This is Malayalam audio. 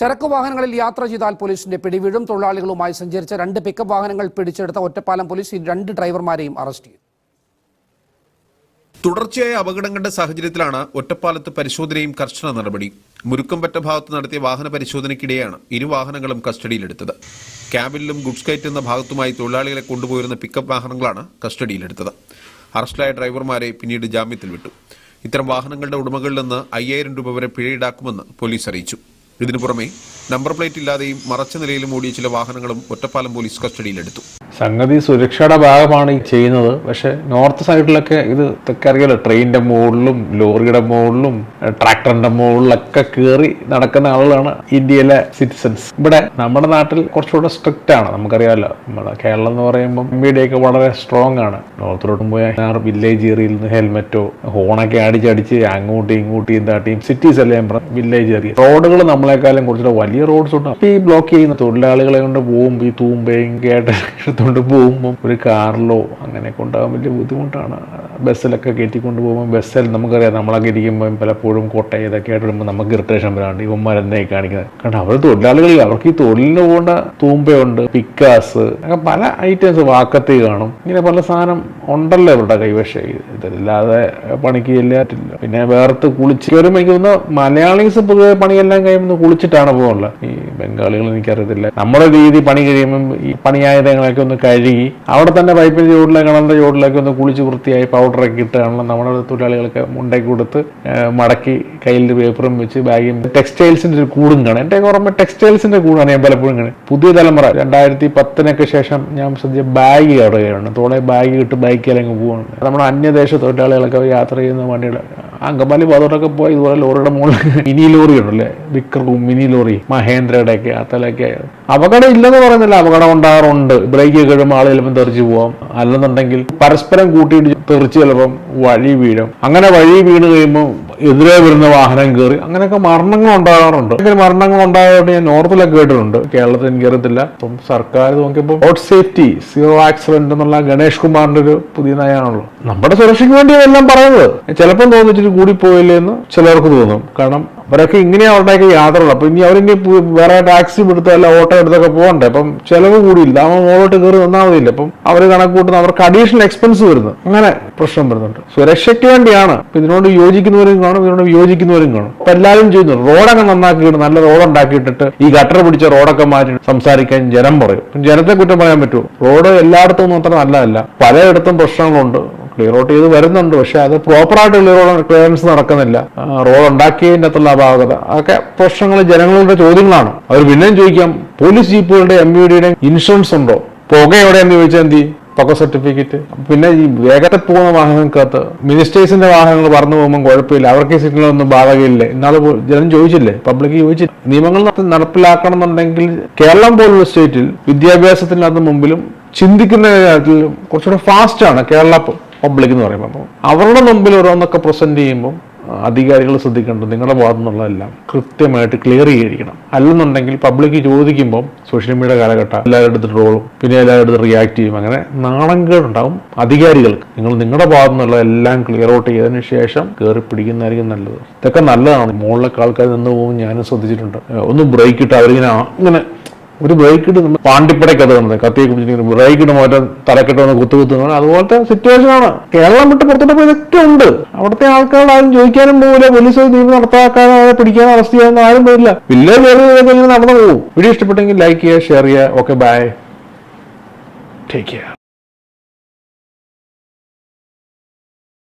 ചരക്ക് വാഹനങ്ങളിൽ യാത്ര ചെയ്താൽ പോലീസിന്റെ പിടിവീഴും. തൊഴിലാളികളുമായി സഞ്ചരിച്ച രണ്ട് പിക്കപ്പ് വാഹനങ്ങൾ പിടിച്ചെടുത്ത ഒറ്റപ്പാലം പോലീസ് ഈ രണ്ട് ഡ്രൈവർമാരെയും അറസ്റ്റ് ചെയ്തു. തുടർച്ചയായ അപകടങ്ങളുടെ സാഹചര്യത്തിലാണ് ഒറ്റപ്പാലത്ത് പരിശോധനയും കർശന നടപടി. മുരുക്കമ്പറ്റ ഭാഗത്ത് നടത്തിയ വാഹന പരിശോധനയ്ക്കിടെയാണ് ഇരു വാഹനങ്ങളും കസ്റ്റഡിയിലെടുത്തത്. ക്യാബിനിലും ഗുഡ്സ് കയറ്റുന്ന ഭാഗത്തുമായി തൊഴിലാളികളെ കൊണ്ടുപോയിരുന്ന പിക്കപ്പ് വാഹനങ്ങളാണ് കസ്റ്റഡിയിലെടുത്തത്. അറസ്റ്റിലായ ഡ്രൈവർമാരെ പിന്നീട് ജാമ്യത്തിൽ വിട്ടു. ഇത്തരം വാഹനങ്ങളുടെ ഉടമകളിൽ നിന്ന് അയ്യായിരം രൂപ വരെ പിഴ ഈടാക്കുമെന്ന് പോലീസ് അറിയിച്ചു. ഇതിനു പുറമെ നമ്പർ പ്ലേറ്റ് ഇല്ലാതെയും മറച്ച നിലയിലും ഓടിയ ചില വാഹനങ്ങളും ഒറ്റപ്പാലം പോലീസ് കസ്റ്റഡിയിലെടുത്തു. സംഗതി സുരക്ഷയുടെ ഭാഗമാണ് ഈ ചെയ്യുന്നത്. പക്ഷെ നോർത്ത് സൈഡിലൊക്കെ ഇത് ഇതൊക്കെ അറിയാലോ ട്രെയിനിന്റെ മുകളിലും ലോറിയുടെ മുകളിലും ട്രാക്ടറിന്റെ മുകളിലൊക്കെ കയറി നടക്കുന്ന ആളുകളാണ് ഇന്ത്യയിലെ സിറ്റിസൺസ് ഇവിടെ നമ്മുടെ നാട്ടിൽ കുറച്ചുകൂടെ സ്ട്രിക്റ്റ് ആണ്. നമുക്കറിയാമല്ലോ നമ്മുടെ കേരളം എന്ന് പറയുമ്പോൾ മീഡിയൊക്കെ വളരെ സ്ട്രോങ് ആണ്. നോർത്തിലോട്ടും പോയാൽ വില്ലേജ് ഏരിയയിൽ നിന്ന് ഹെൽമെറ്റോ ഹോണൊക്കെ അടിച്ചടിച്ച് അങ്ങോട്ടും ഇങ്ങോട്ടും എന്താട്ടിയും സിറ്റീസ് അല്ലേ വില്ലേജ് ഏരിയ റോഡുകൾ നമ്മളെക്കാളും കുറച്ചുകൂടെ വലിയ റോഡ്സ് ഉണ്ട്. ഈ ബ്ലോക്ക് ചെയ്യുന്ന തൊഴിലാളികളെ കൊണ്ട് പോകുമ്പോൾ ഈ തൂമ്പയും കേട്ട് എടുത്തുകൊണ്ട് പോകുമ്പോൾ ഒരു കാറിലോ അങ്ങനെ കൊണ്ടുപോകാൻ വലിയ ബുദ്ധിമുട്ടാണ്. ബസ്സിലൊക്കെ കയറ്റി പോകുമ്പോൾ ബസ്സിൽ നമുക്കറിയാം നമ്മളൊക്കെ ഇരിക്കുമ്പോൾ പലപ്പോഴും കോട്ടയം ഇതൊക്കെ ആയിട്ട് വരുമ്പോൾ നമുക്ക് ഇറിറ്റേഷൻ വരാണ്ട് ഇവന്മാരെന്നെ കാണിക്കുന്നത്? കാരണം അവർ തൊഴിലാളികളിൽ അവർക്ക് ഈ തൊഴിലിന് പോകേണ്ട തൂമ്പയുണ്ട് പിക്കാസ് അങ്ങനെ പല ഐറ്റംസ് വാക്കത്തി കാണും. ഇങ്ങനെ പല സാധനം ഉണ്ടല്ലോ ഇവരുടെ കൈവശം. ഇതില്ലാതെ പണിക്ക് ചെല്ലാറ്റില്ല. പിന്നെ വേർത്ത് കുളിച്ച് വരുമ്പോൾ എനിക്ക് തോന്നുന്നു മലയാളീസ് പൊതുവെ പണിയെല്ലാം കഴിയുമ്പോൾ കുളിച്ചിട്ടാണ് പോകുന്നത്. ഈ ബംഗാളികൾ എനിക്കറിയത്തില്ല. നമ്മുടെ രീതി പണി കഴിയുമ്പോൾ ഈ പണിയായുധങ്ങളൊക്കെ ഒന്ന് കഴുകി അവിടെ തന്നെ പൈപ്പിൽ ചൂടിലേക്ക് കിണറിന്റെ ചൂടിലേക്ക് ഒന്ന് കുളിച്ച് വൃത്തിയായി പൗഡറൊക്കെ ഇട്ടാണല്ലോ നമ്മുടെ തൊഴിലാളികൾക്ക് മുണ്ടയ്ക്ക് കൊടുത്ത് മടക്കി കയ്യിൽ പേപ്പറും വെച്ച് ബാഗും ടെക്സ്റ്റൈൽസിന്റെ ഒരു കൂടും കാണാം. എന്റെ ഓർമ്മ ടെക്സ്റ്റൈൽസിന്റെ കൂടാണ് ഞാൻ പലപ്പോഴും കാണുന്നത്. പുതിയ തലമുറ രണ്ടായിരത്തി പത്തിനൊക്കെ ശേഷം ഞാൻ ശ്രദ്ധിച്ച ബാഗ് കയറുകയാണ്. തോളെ ബാഗ് ഇട്ട് ബൈക്കിലങ്ങ് പോവുകയാണ് നമ്മുടെ അന്യദേശ തൊഴിലാളികളൊക്കെ യാത്ര ചെയ്യുന്ന വണ്ടികൾ അങ്കമാലി ഭാഗത്തോട്ടൊക്കെ പോയി ഇതുപോലെ ലോറിയുടെ മുകളിൽ മിനി ലോറി ഉണ്ടല്ലേ? വിക്രവും മിനി ലോറി മഹേന്ദ്രയുടെ ഒക്കെ അത്തലൊക്കെ അപകടം ഇല്ലെന്ന് പറയുന്നില്ല. അപകടം ഉണ്ടാകാറുണ്ട്. ബ്രേക്ക് കഴിയുമ്പോൾ ആൾ ചിലപ്പം തെറിച്ച് പോവാം. അല്ലെന്നുണ്ടെങ്കിൽ പരസ്പരം കൂട്ടിയിട്ട് തെറിച്ച് ചിലപ്പം വഴി വീഴും. അങ്ങനെ വഴി വീണ് കഴിയുമ്പോൾ എതിരെ വരുന്ന വാഹനം കയറി അങ്ങനെയൊക്കെ മരണങ്ങൾ ഉണ്ടാകാറുണ്ട്. അങ്ങനെ മരണങ്ങൾ ഉണ്ടായതുകൊണ്ട് ഞാൻ നോർത്തിലൊക്കെ കേട്ടിട്ടുണ്ട്. കേരളത്തിൽ എനിക്കറിയത്തില്ല അപ്പം സർക്കാർ നോക്കിയപ്പോൾ റോഡ് സേഫ്റ്റി സീറോ ആക്സിഡന്റ് എന്നുള്ള ഗണേഷ് കുമാറിന്റെ ഒരു പുതിയ നയമാണല്ലോ. നമ്മുടെ സുരക്ഷയ്ക്ക് വേണ്ടി എല്ലാം പറയുന്നത്. ചിലപ്പം തോന്നിച്ചിട്ട് കൂടിപ്പോയില്ലേ എന്ന് ചിലർക്ക് തോന്നും. കാരണം അവരൊക്കെ ഇങ്ങനെയാ അവരുടെയൊക്കെ യാത്രകൾ അപ്പൊ ഇനി അവരിനി വേറെ ടാക്സി എടുത്തോ അല്ല ഓട്ടോ എടുത്തൊക്കെ പോകണ്ടേ അപ്പം ചിലവ് കൂടിയില്ല. അവൻ മുകളോട്ട് കയറി വന്നാൽ അപ്പം അവർ കണക്ക് കൂട്ടുന്ന അവർക്ക് അഡീഷണൽ എക്സ്പെൻസ് വരുന്നു. അങ്ങനെ പ്രശ്നം വരുന്നുണ്ട്. സുരക്ഷയ്ക്ക് വേണ്ടിയാണ്. ഇപ്പൊ ഇതിനോട് യോജിക്കുന്നവരും കാണും ഇതിനോട് യോജിക്കുന്നവരും കാണും. അപ്പൊ എല്ലാവരും ചെയ്യുന്നു. റോഡൊക്കെ നന്നാക്കിയിട്ട് നല്ല റോഡ് ഉണ്ടാക്കിയിട്ടിട്ട് ഈ ഗട്ടർ പിടിച്ച റോഡൊക്കെ മാറ്റി സംസാരിക്കാൻ ജനം പറയും. ജനത്തെ കുറ്റം പറയാൻ പറ്റുമോ? റോഡ് എല്ലായിടത്തും ഒന്നും അത്ര നല്ലതല്ല. പലയിടത്തും പ്രശ്നങ്ങളുണ്ട്. ക്ലിയർ ഔട്ട് ചെയ്ത് വരുന്നുണ്ട്. പക്ഷെ അത് പ്രോപ്പറായിട്ട് ക്ലിയർ ക്ലിയറൻസ് നടക്കുന്നില്ല. റോഡ് ഉണ്ടാക്കിയതിന്റെ അകത്തുള്ള അപാകത. അതൊക്കെ പ്രശ്നങ്ങൾ ജനങ്ങളുടെ ചോദ്യങ്ങളാണ്. അവർ പിന്നെയും ചോദിക്കാം പോലീസ് ജീപ്പുകളുടെ എം യുഡിയുടെ ഇൻഷുറൻസ് ഉണ്ടോ? പുക എവിടെയെന്ന് ചോദിച്ചാൽ എന്തി പക്ക പുക സർട്ടിഫിക്കറ്റ് പിന്നെ ഈ വേഗത്തിൽ പോകുന്ന വാഹനങ്ങൾക്കകത്ത് മിനിസ്റ്റേഴ്സിന്റെ വാഹനങ്ങൾ പറന്നു പോകുമ്പോൾ കുഴപ്പമില്ല. അവർക്ക് സിഗ്നലൊന്നും ബാധകയില്ലേ എന്നാൽ ജനം ചോദിച്ചില്ലേ? പബ്ലിക് ചോദിച്ചില്ല. നിയമങ്ങൾ നടപ്പിലാക്കണം എന്നുണ്ടെങ്കിൽ കേരളം പോലുള്ള സ്റ്റേറ്റിൽ വിദ്യാഭ്യാസത്തിനകത്ത് മുമ്പിലും ചിന്തിക്കുന്ന കാര്യത്തിൽ കുറച്ചുകൂടെ ഫാസ്റ്റാണ് കേരള പബ്ലിക് എന്ന് പറയുമ്പോൾ അപ്പോൾ അവരുടെ മുമ്പിൽ ഓരോന്നൊക്കെ പ്രസന്റ് ചെയ്യുമ്പോൾ അധികാരികൾ ശ്രദ്ധിക്കേണ്ടത് നിങ്ങളുടെ ഭാഗത്തു നിന്നുള്ളതെല്ലാം കൃത്യമായിട്ട് ക്ലിയർ ചെയ്തിരിക്കണം. അല്ലെന്നുണ്ടെങ്കിൽ പബ്ലിക് ചോദിക്കുമ്പോൾ സോഷ്യൽ മീഡിയ കാലഘട്ടം എല്ലാവരും എടുത്ത് ട്രോളും പിന്നെ എല്ലാവരും എടുത്ത് റിയാക്ട് ചെയ്യും. അങ്ങനെ നാണംകേടുണ്ടാവും അധികാരികൾക്ക്. നിങ്ങൾ നിങ്ങളുടെ ഭാഗത്തു നിന്നുള്ള എല്ലാം ക്ലിയർ ഔട്ട് ചെയ്തതിന് ശേഷം കയറി പിടിക്കുന്നതായിരിക്കും നല്ലത്. ഇതൊക്കെ നല്ലതാണ്. മുകളിലൊക്കെ ആൾക്കാർ നിന്ന് പോകും ഞാനും ശ്രദ്ധിച്ചിട്ടുണ്ട്. ഒന്ന് ബ്രേക്ക് ഇട്ട് അവരിങ്ങനെ ഇങ്ങനെ ഒരു ബ്രേക്ക് ഇട്ട് നമ്മൾ പാണ്ടിപ്പടയ്ക്ക് അത് വന്നത്. കത്തിയെ പിടിച്ചിട്ട് ബ്രേക്ക് ഇട്ട് മാറ്റാൻ തലക്കെട്ട് വന്ന് കുത്തു കുത്തു അതുപോലത്തെ സിറ്റുവേഷൻ ആണ്. കേരളം വിട്ട് പുറത്തോട്ട് പോയി ഇതൊക്കെ ഉണ്ട്. അവിടുത്തെ ആൾക്കാർ ആരും ചോദിക്കാനും പോകില്ല പോലീസ് നീതി നടപ്പാക്കാനോ അവരെ പിടിക്കാനോ അറസ്റ്റ് ചെയ്യാനോ ആരും പോയില്ല പിന്നെ വേറെ നടന്നു പോകും. വീഡിയോ ഇഷ്ടപ്പെട്ടെങ്കിൽ ലൈക്ക് ചെയ്യുക ഷെയർ ചെയ്യുക. Okay bye take care